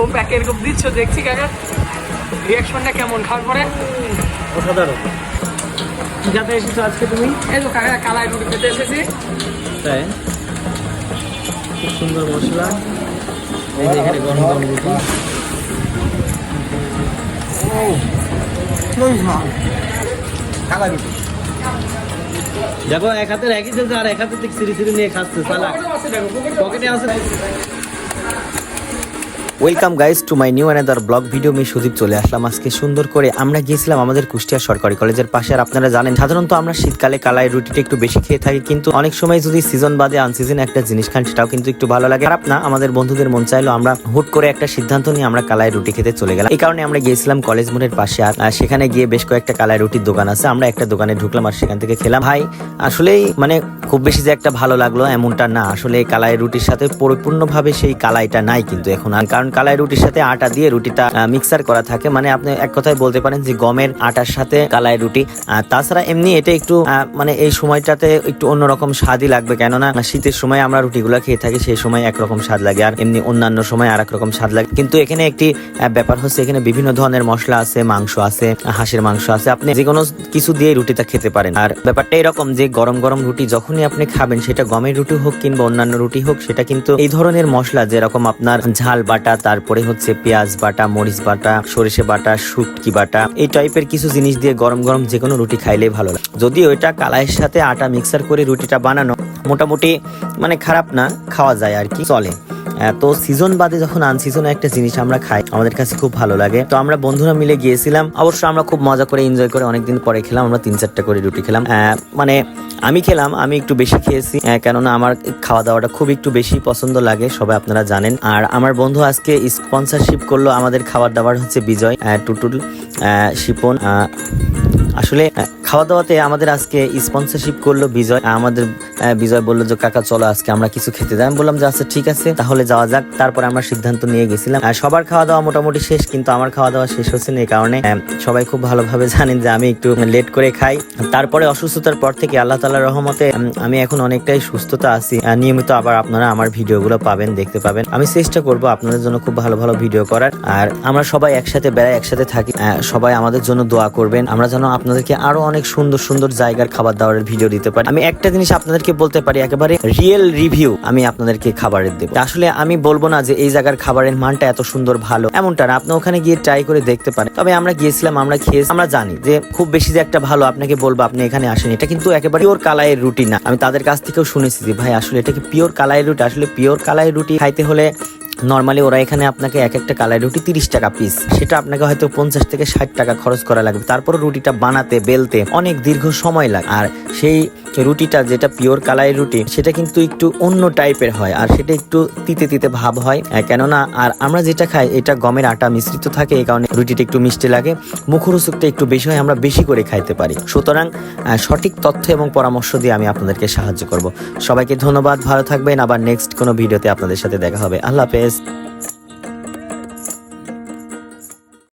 ও প্যাকে এরকম দিচ্ছ দেখছি কাকা। রিয়াকশনটা কেমন? খাওয়ার পরে? অসাধারণ। যাতে এসেছ আজকে তুমি। এই তো কাকা কালাই রুটি খেতে এসেছি। তাই? খুব সুন্দর মশলা। এই যে এখানে গরম গরম রুটি। দেখো এক হাতের একই চলছে আর এক হাতে ঠিক সিঁড়ি সিঁড়ি নিয়ে খাচ্ছে সালা। পকেটে আছে। Welcome guys to my new another blog video আমি সুদীপ চলে আসলাম আজকে সুন্দর করে। আমরা গিয়েছিলাম আমাদের কুষ্টিয়া সরকারি কলেজের পাশে আর আপনারা জানেন, সাধারণত আমরা শীতকালে কালাই রুটিটা একটু বেশি খেয়ে থাকি, কিন্তু অনেক সময় যদি সিজন বাদে আনসিজন একটা জিনিস খান, সেটাও কিন্তু একটু ভালো লাগে। খারাপ না, আমাদের বন্ধুদের মন চাইলো আমরা হুট করে একটা সিদ্ধান্ত নিয়ে আমরা কালাই রুটি খেতে চলে গেলাম। এই কারণে আমরা গিয়েছিলাম কলেজ মোড়ের পাশে আর সেখানে গিয়ে বেশ কয়েকটা কালাই রুটির দোকান আছে। আমরা একটা দোকানে ঢুকলাম আর সেখান থেকে খেলাম। ভাই, আসলেই মানে খুব বেশি যে একটা ভালো লাগল এমনটা না। আসলে কালাই রুটির সাথে পরিপূর্ণভাবে সেই কালাইটা নাই কিন্তু এখন। আর কারণ কালাই রুটির সাথে আটা দিয়ে রুটিটা মিক্সার করা থাকে মানে আপনি এক কথায় বলতে পারেন যে গমের আটার সাথে কালাই রুটি। তাছাড়া এমনি এটা একটু মানে এই সময়টাতে একটু অন্যরকম স্বাদই লাগবে। কেননা শীতের সময় আমরা রুটিগুলো খেয়ে থাকি, সেই সময় একরকম স্বাদ লাগে। আর এমনি অন্যান্য সময় আর রকম স্বাদ লাগে। কিন্তু এখানে একটি ব্যাপার হচ্ছে এখানে বিভিন্ন ধরনের মশলা আছে, মাংস আছে, হাঁসের মাংস আছে। আপনি যে কোনো কিছু দিয়ে রুটিটা খেতে পারেন। আর ব্যাপারটা এরকম যে গরম গরম রুটি যখনই আপনি খাবেন, সেটা গমের রুটি হোক কিংবা অন্যান্য রুটি হোক, সেটা কিন্তু এই ধরনের মশলা, যেরকম আপনার ঝাল বাটা, তারপরে হচ্ছে পেঁয়াজ বাটা, মরিচ বাটা, সরিষে বাটা, শুটকি বাটা, এই টাইপের কিছু জিনিস দিয়ে গরম গরম যে কোনো রুটি খাইলেই ভালো লাগে। যদি ওইটা কালাইয়ের সাথে আটা মিক্সার করে রুটিটা বানানো মোটামুটি মানে খারাপ না, খাওয়া যায় আর কি, চলে। তো সিজন বাদে যখন আনসিজনে একটা জিনিস আমরা খাই, আমাদের কাছে খুব ভালো লাগে। তো আমরা বন্ধুরা মিলে গিয়েছিলাম, অবশ্য আমরা খুব মজা করে এনজয় করে অনেকদিন পরে খেলাম, আমরা তিন চারটা করে রুটি খেলাম। মানে আমি খেলাম, আমি একটু বেশি খেয়েছি কেননা আমার খাওয়া দাওয়াটা খুব একটু বেশি পছন্দ লাগে, সবাই আপনারা জানেন। আর আমার বন্ধু আজকে স্পন্সারশিপ করল আমাদের খাবার দাবার হচ্ছে বিজয় টুটুল শিপন আসলে খাওয়া দাওয়াতে আমাদের আজকে স্পন্সরশিপ করল বিজয়। আমাদের বিজয় বলল যে, কাকা, চলো আজকে আমরা কিছু খেতে যাই। আমি বললাম যে আচ্ছা ঠিক আছে, তাহলে যাওয়া যাক। তারপরে আমরা সিদ্ধান্ত নিয়ে গেছিলাম। সবার খাওয়া দাওয়া মোটামুটি শেষ, কিন্তু আমার খাওয়া দাওয়া শেষ হচ্ছে না এই কারণে সবাই খুব ভালোভাবে জানেন যে, আমি একটু লেট করে খাই। তারপরে অসুস্থতার পর থেকে আল্লাহ তালার রহমতে আমি এখন অনেকটাই সুস্থতা আছি। নিয়মিত আবার আপনারা আমার ভিডিওগুলো পাবেন, দেখতে পাবেন। আমি চেষ্টা করব আপনাদের জন্য খুব ভালো ভালো ভিডিও করার। আর আমরা সবাই একসাথে বেড়াই একসাথে থাকি। সবাই আমাদের জন্য দোয়া করবেন। আমরা যেন আপনাদেরকে আরও অনেক সুন্দর সুন্দর জায়গার খাবার দাবারের ভিডিও দিতে পারি। আমি একটা জিনিস আপনাদেরকে বলতে পারি, একেবারে রিয়েল রিভিউ আমি আপনাদেরকে খাবারের দেবো। আসলে আমি বলব না যে এই জায়গার খাবারের মানটা এত সুন্দর ভালো, এমনটা না। আপনি ওখানে গিয়ে ট্রাই করে দেখতে পারেন। তবে আমরা গিয়েছিলাম, আমরা খেয়ে আমরা জানি যে খুব বেশি যে একটা ভালো আপনাকে বলব, আপনি এখানে আসেন এটা কিন্তু একেবারে পিওর কালাইয়ের রুটি না। আমি তাদের কাছ থেকেও শুনেছি যে, ভাই, আসলে এটা কি পিওর কালাইয়ের রুটি? আসলে পিওর কালাইয়ের রুটি খাইতে হলে নর্মালি ওরা এখানে আপনাকে এক একটা কালাই রুটি তিরিশ টাকা পিস সেটা আপনাকে হয়তো পঞ্চাশ থেকে ষাট টাকা খরচ করা লাগবে। তারপর রুটিটা বানাতে, বেলতে অনেক দীর্ঘ সময় লাগে। আর সেই রুটিটা যেটা পিওর কালাই রুটি, সেটা কিন্তু একটু অন্য টাইপের হয় আর সেটা একটু তিতে তিতে ভাব হয়। কেননা আর আমরা যেটা খাই, এটা গমের আটা মিশ্রিত থাকে, এই কারণে রুটিটা একটু মিষ্টি লাগে, মুখরোচকটা একটু বেশি হয়, আমরা বেশি করে খাইতে পারি। সুতরাং সঠিক তথ্য এবং পরামর্শ দিয়ে আমি আপনাদেরকে সাহায্য করব। সবাইকে ধন্যবাদ, ভালো থাকবেন, আবার নেক্সট কোনো ভিডিওতে আপনাদের সাথে দেখা হবে। আল্লাহ হাফেজ।